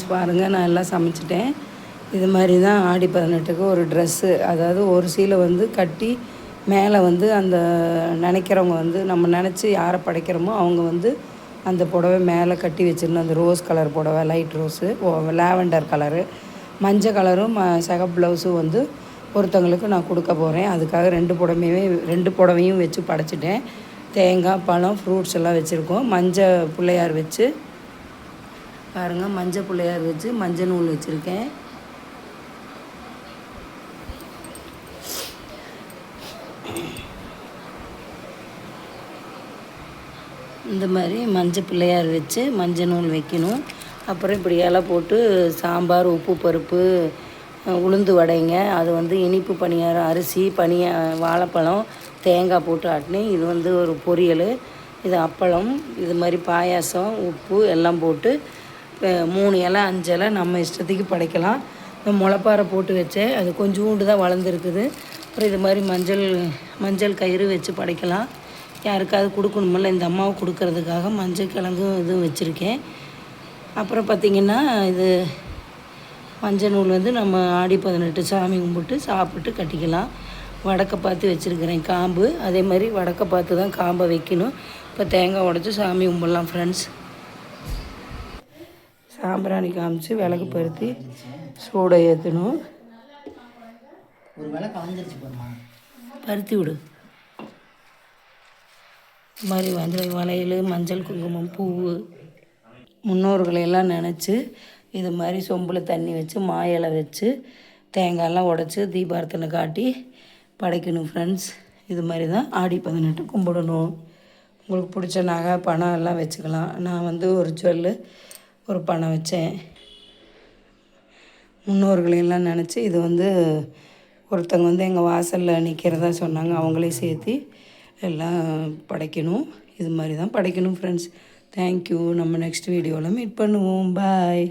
பாருங்கள் நான் எல்லாம் சமைச்சிட்டேன். இது மாதிரி தான் ஆடி பதினெட்டுக்கு ஒரு ட்ரெஸ்ஸு அதாவது ஒரு சீலை வந்து கட்டி மேலே வந்து அந்த நினைக்கிறவங்க வந்து நம்ம நினச்சி யாரை படைக்கிறோமோ அவங்க வந்து அந்த புடவை மேலே கட்டி வச்சிடணும் அந்த ரோஸ் கலர் புடவை லைட் ரோஸு லாவெண்டர் கலரு மஞ்சள் கலரும் ம சக ப்ளவுஸும் வந்து ஒருத்தவங்களுக்கு நான் கொடுக்க போகிறேன் அதுக்காக ரெண்டு புடவையுமே ரெண்டு புடவையும் வச்சு படைச்சிட்டேன். தேங்காய் பழம் ஃப்ரூட்ஸ் எல்லாம் வச்சுருக்கோம். மஞ்சள் பிள்ளையார் வச்சு பாருங்கள் மஞ்சள் பிள்ளையார் வச்சு மஞ்சள் நூல் வச்சுருக்கேன். இந்த மாதிரி மஞ்சள் பிள்ளையார் வச்சு மஞ்சள் நூல் வைக்கணும். அப்புறம் இப்படி இலை போட்டு சாம்பார் உப்பு பருப்பு உளுந்து வடைங்க. அது வந்து இனிப்பு பணியாரம் அரிசி பனியா வாழைப்பழம் தேங்காய் போட்டு ஆட்டினேன். இது வந்து ஒரு பொரியல். இது அப்பளம். இது மாதிரி பாயாசம் உப்பு எல்லாம் போட்டு மூணு இலை அஞ்சு இலை நம்ம இஷ்டத்துக்கு படைக்கலாம். இந்த முளைப்பாறை போட்டு வச்சேன் அது கொஞ்சோண்டு தான் வளர்ந்துருக்குது. அப்புறம் இது மாதிரி மஞ்சள் மஞ்சள் கயிறு வச்சு படைக்கலாம். யாருக்காவது கொடுக்கணுமில்ல இந்த அம்மாவுக்கு கொடுக்கறதுக்காக மஞ்சள் கிழங்கும் இதுவும் வச்சுருக்கேன். அப்புறம் பார்த்திங்கன்னா இது மஞ்சள் நூல் வந்து நம்ம ஆடி பதினெட்டு சாமி கும்பிட்டு சாப்பிட்டு கட்டிக்கலாம். வடக்க பார்த்து வச்சுருக்கிறேன் காம்பு. அதே மாதிரி வடக்க பார்த்து தான் காம்பை வைக்கணும். இப்போ தேங்காய் உடச்சி சாமி கும்பிடலாம் ஃப்ரெண்ட்ஸ் சாம்பிராணி காமிச்சு விளக்கு பருத்தி சூடை ஏற்றணும் பருத்தி விடு. இது மாதிரி மஞ்சள் வளையல் மஞ்சள் குங்குமம் பூவு முன்னோர்களை எல்லாம் நினச்சி இது மாதிரி சொம்பில் தண்ணி வச்சு மாயிலை வச்சு தேங்காயெல்லாம் உடச்சி தீபார்த்தனை காட்டி படைக்கணும் ஃப்ரெண்ட்ஸ் இது மாதிரி தான் ஆடி பதினெட்டு கும்பிடணும். உங்களுக்கு பிடிச்ச நகை பணம் எல்லாம் வச்சுக்கலாம். நான் வந்து ஒரு ஜுவல்லு ஒரு பணம் வச்சேன். முன்னோர்களையெல்லாம் நினச்சி இது வந்து ஒருத்தங்க வந்து எங்கள் வாசலில் நிற்கிறதா சொன்னாங்க. அவங்களே சேர்த்து எல்லாம் படைக்கணும். இது மாதிரி தான் படைக்கணும் ஃப்ரெண்ட்ஸ் தேங்க்யூ நம்ம நெக்ஸ்ட் வீடியோவில் மீட் பண்ணுவோம். பாய்